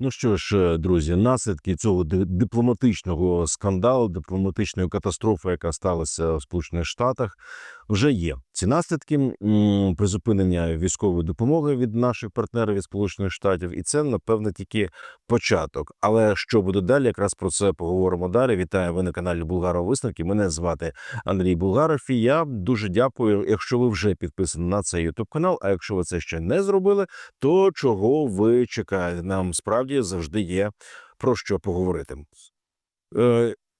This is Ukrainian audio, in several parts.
Ну що ж, е, друзі, наслідки цього ди- дипломатичного скандалу, дипломатичної катастрофи, яка сталася в Сполучених Штатах, вже є. Ці наслідки призупинення військової допомоги від наших партнерів від Сполучених Штатів, і це напевно тільки початок. Але що буде далі? Якраз про це поговоримо далі. Вітаю ви на каналі Булгаров Висновки. Мене звати Андрій Булгаров. І я дуже дякую, якщо ви вже підписані на цей YouTube канал. А якщо ви це ще не зробили, то чого ви чекаєте? Нам справді завжди є про що поговорити.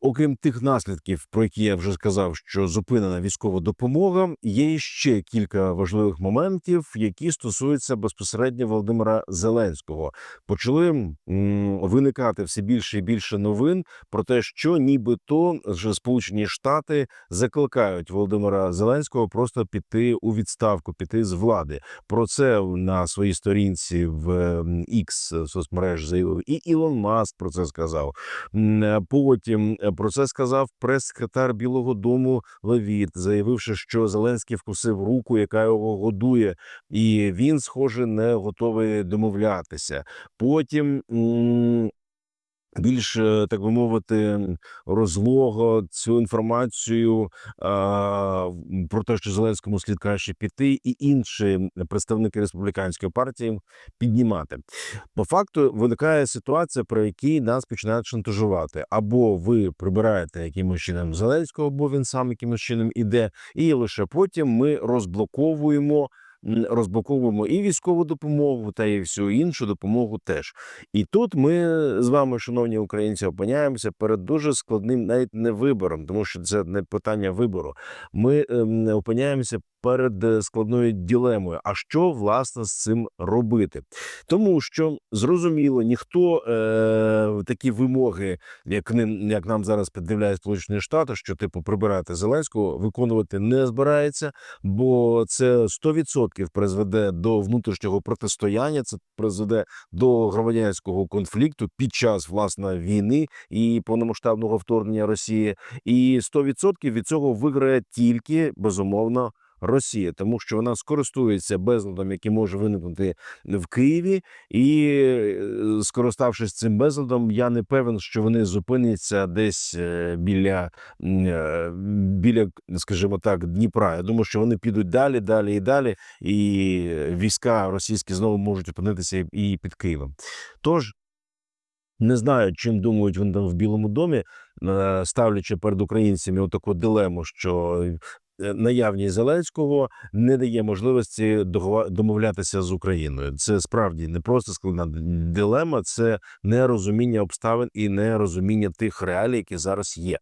Е, окрім тих наслідків, про які я вже сказав, що зупинена військова допомога, є ще кілька важливих моментів, які стосуються безпосередньо Володимира Зеленського. Почали м, виникати все більше і більше новин про те, що нібито ж Сполучені Штати закликають Володимира Зеленського просто піти у відставку, піти з влади. Про це на своїй сторінці в X соцмереж заявив і Ілон Маск про це сказав. Е, Потім е, про це сказав прес-секретар Білого Дому Левіт, заявивши, що Зеленський вкусив руку, яка його годує, і він, схоже, не готовий домовлятися. Потім. Більш е, так би мовити, розлого цю інформацію про те, що Зеленському слід краще піти, і інші представники республіканської партії піднімати. По факту виникає ситуація, про якій нас починають шантажувати. Або ви прибираєте якимось чином Зеленського, або він сам якимось чином іде, і лише потім ми розблоковуємо. М, Розблоковуємо і військову допомогу, та і всю іншу допомогу теж. І тут ми з вами, шановні українці, опиняємося перед дуже складним, навіть не вибором, тому що це не питання вибору. Ми ем, опиняємося перед е, складною ділемою. А що власне з цим робити? Тому що зрозуміло, ніхто е, такі вимоги, як ним, як нам зараз піддивляють Сполучені Штати, що типу прибирати Зеленського, виконувати не збирається, бо це 100% призведе до внутрішнього протистояння. Це призведе до громадянського конфлікту під час власне війни і повномасштабного вторгнення Росії. І 100% від цього виграє тільки безумовно. Росія, тому що вона скористується безладом, який може виникнути в Києві, і е, скориставшись цим безладом, я не певен, що вони зупиняться десь е, біля, е, біля, скажімо так, Дніпра. Я думаю, що вони підуть далі, далі і далі, і війська російські знову можуть опинитися і під Києвом. Тож. Не знаю, чим думають вони там в Білому домі, ставлячи перед українцями отаку дилему, що наявність Зеленського не дає можливості домовлятися з Україною. Це справді не просто складна дилема, це нерозуміння обставин і нерозуміння тих реалій, які зараз є.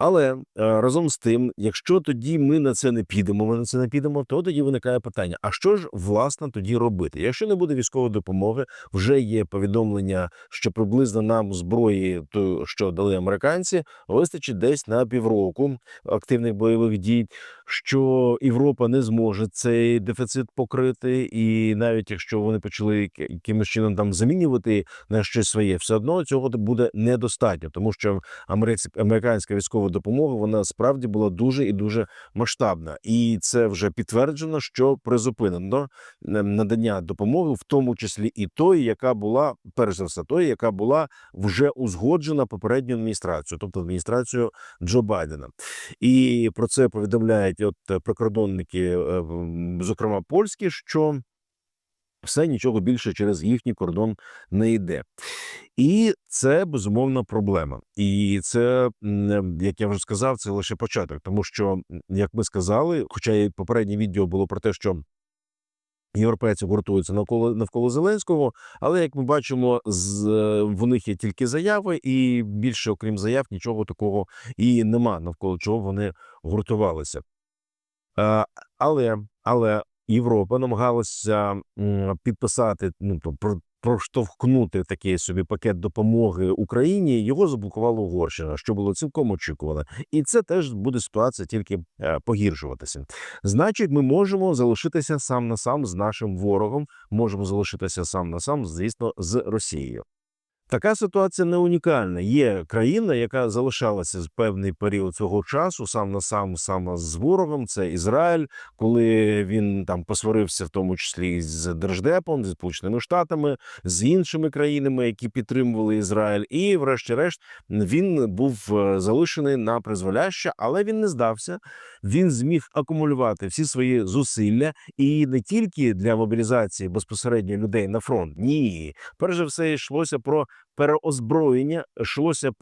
Але е, разом з тим, якщо тоді ми на це не підемо, ми на це не підемо, то тоді виникає питання: а що ж власне тоді робити? Якщо не буде військової допомоги, вже є повідомлення, що приблизно нам зброї, то що дали американці, вистачить десь на півроку активних бойових дій. Що Європа не зможе цей дефіцит покрити, і навіть якщо вони почали яки- якимось чином там замінювати на щось своє, все одно цього буде недостатньо, тому що американська американська допомога вона справді була дуже і дуже масштабна, і це вже підтверджено, що призупинено е, надання допомоги, в тому числі і тої, яка була перш за все, тої, яка була вже узгоджена попередньою адміністрацією, тобто адміністрацією Джо Байдена. І про це повідомляють от прикордонники, е, зокрема польські, що все нічого більше через їхній кордон не йде. І це безумовно проблема. І це, як я вже сказав, це лише початок, тому що, як ми сказали, хоча і попереднє відео було про те, що. Європейці гуртуються навколо навколо Зеленського, але як ми бачимо, з е, в них є тільки заяви, і більше, окрім заяв, нічого такого і нема навколо чого вони гуртувалися. Е, але, але Європа намагалася підписати, ну то про. Проштовхнути такий собі пакет допомоги Україні його заблокувала Угорщина, що було цілком очікувано, і це теж буде ситуація тільки е, погіршуватися. Значить, ми можемо залишитися сам на сам з нашим ворогом, можемо залишитися сам на сам, звісно, з Росією. Така ситуація не унікальна. Є країна, яка залишалася з певний період цього часу, сам на сам саме з ворогом. Це Ізраїль, коли він там посварився, в тому числі з Держдепом, зі Сполученими Штатами, з іншими країнами, які підтримували Ізраїль. І, врешті-решт, він був е, залишений на призволяще, але він не здався. Він зміг акумулювати всі свої зусилля і не тільки для мобілізації безпосередньо людей на фронт. Ні, перш за все йшлося про переозброєння, йшлося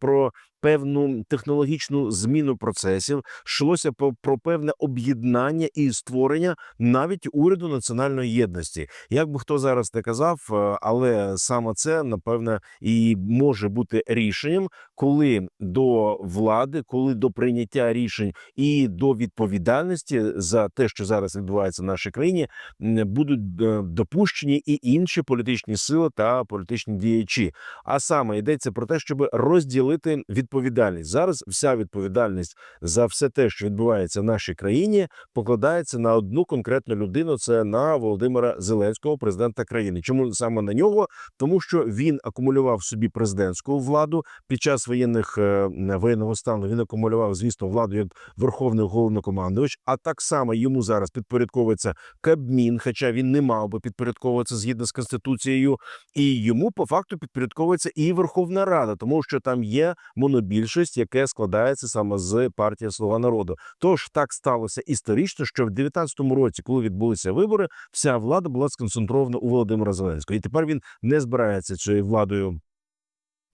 про певну технологічну зміну процесів, йшлося про, певне об'єднання і створення навіть уряду національної єдності. Як би хто зараз не казав, е, але саме це напевне і може бути рішенням, коли до влади, коли до прийняття рішень і до відповідальності за те, що зараз відбувається в нашій країні, будуть е, допущені і інші політичні сили та політичні діячі. А саме йдеться про те, щоб розділити відповідальність. Зараз вся відповідальність за все те, що відбувається в нашій країні, покладається на одну конкретну людину. Це на Володимира Зеленського, президента країни. Чому саме на нього? Тому що він акумулював собі президентську владу під час воєнних е, воєнного стану. Він акумулював, звісно, владу як верховний головнокомандувач. А так само йому зараз підпорядковується Кабмін, хоча він не мав би підпорядковуватися згідно з конституцією, і йому по факту підпорядковується і Верховна Рада, тому що там є монобільшість, яке складається саме з партії Слуга народу. Тож так сталося історично, що в 19-му році, коли відбулися вибори, вся влада була сконцентрована у Володимира Зеленського, і тепер він не збирається цією владою.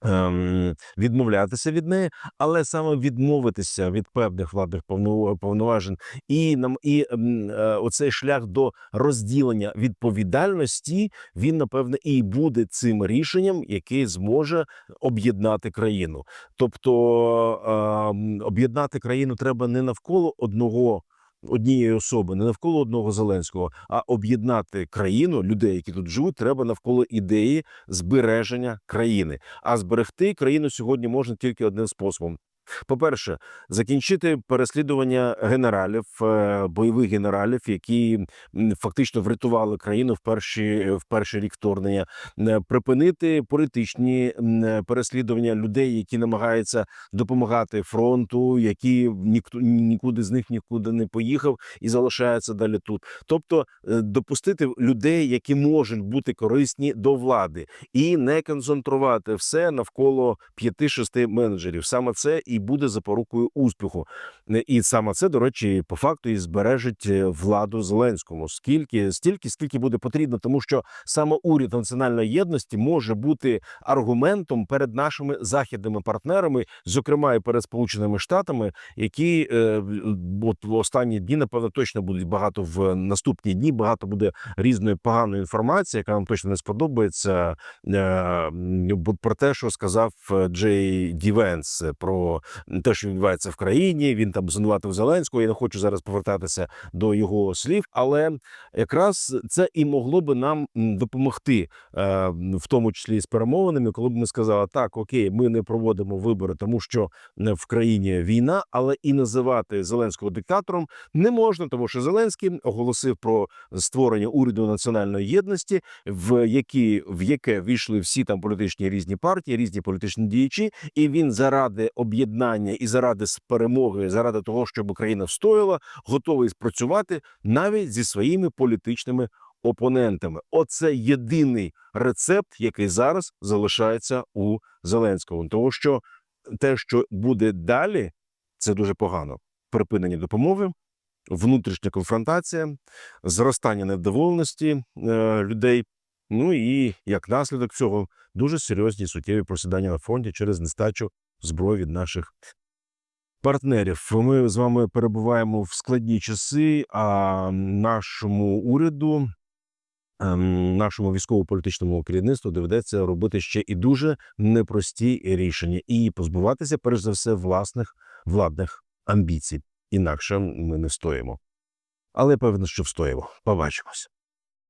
Ем, Відмовлятися від неї, але саме відмовитися від певних владних повно- повноважень, і нам і ем, е, оцей шлях до розділення відповідальності він напевне і буде цим рішенням, який зможе об'єднати країну. Тобто ем, об'єднати країну треба не навколо одного. Однієї особи, не навколо одного Зеленського, а об'єднати країну, людей, які тут живуть, треба навколо ідеї збереження країни. А зберегти країну сьогодні можна тільки одним способом. По-перше, закінчити переслідування генералів, е, бойових генералів, які фактично врятували країну в перші в перший рік вторгнення, Е, припинити політичні переслідування людей, які намагаються допомагати фронту, які ніхто нікуди з них нікуди не поїхав і залишаються далі тут. Тобто е, допустити людей, які можуть бути корисні до влади, і не концентрувати все навколо п'яти-шести менеджерів. Саме це і буде запорукою успіху. Е, І саме це, до речі, по факту і збережить е, владу Зеленському. Скільки стільки, скільки буде потрібно, тому що саме уряд національної єдності може бути аргументом перед нашими західними партнерами, зокрема і перед Сполученими Штатами, які е, от в останні дні, напевно, точно будуть багато в наступні дні. Багато буде різної поганої інформації, яка нам точно не сподобається. Про те, що сказав Джей Ді Венс е, про те, що відбувається в країні. Він там звинуватив Зеленського. Я не хочу зараз повертатися до його слів, але якраз це і могло би нам допомогти, е, в тому числі з перемовинами, коли б ми сказали, так окей, ми не проводимо вибори, тому що е, в країні війна, але і називати Зеленського диктатором не можна, тому що Зеленський оголосив про створення уряду національної єдності, в які в яке війшли всі там політичні різні партії, різні політичні діячі, і він заради об'єднання і заради перемоги, заради того, щоб Україна встояла, готовий спрацювати навіть зі своїми політичними опонентами. Оце єдиний рецепт, який зараз залишається у Зеленського, тому що те, що буде далі, це дуже погано. Припинення допомоги, внутрішня конфронтація, зростання невдоволеності е, людей. Ну і як наслідок цього дуже серйозні суттєві просідання на фронті через нестачу зброї від наших партнерів. Ми з вами перебуваємо в складні часи, а нашому уряду, ем, нашому військово-політичному керівництву доведеться робити ще і дуже непрості рішення і позбуватися, перш за все, власних владних амбіцій. Інакше ми не встоїмо. Але певно, що встоїмо. Побачимось.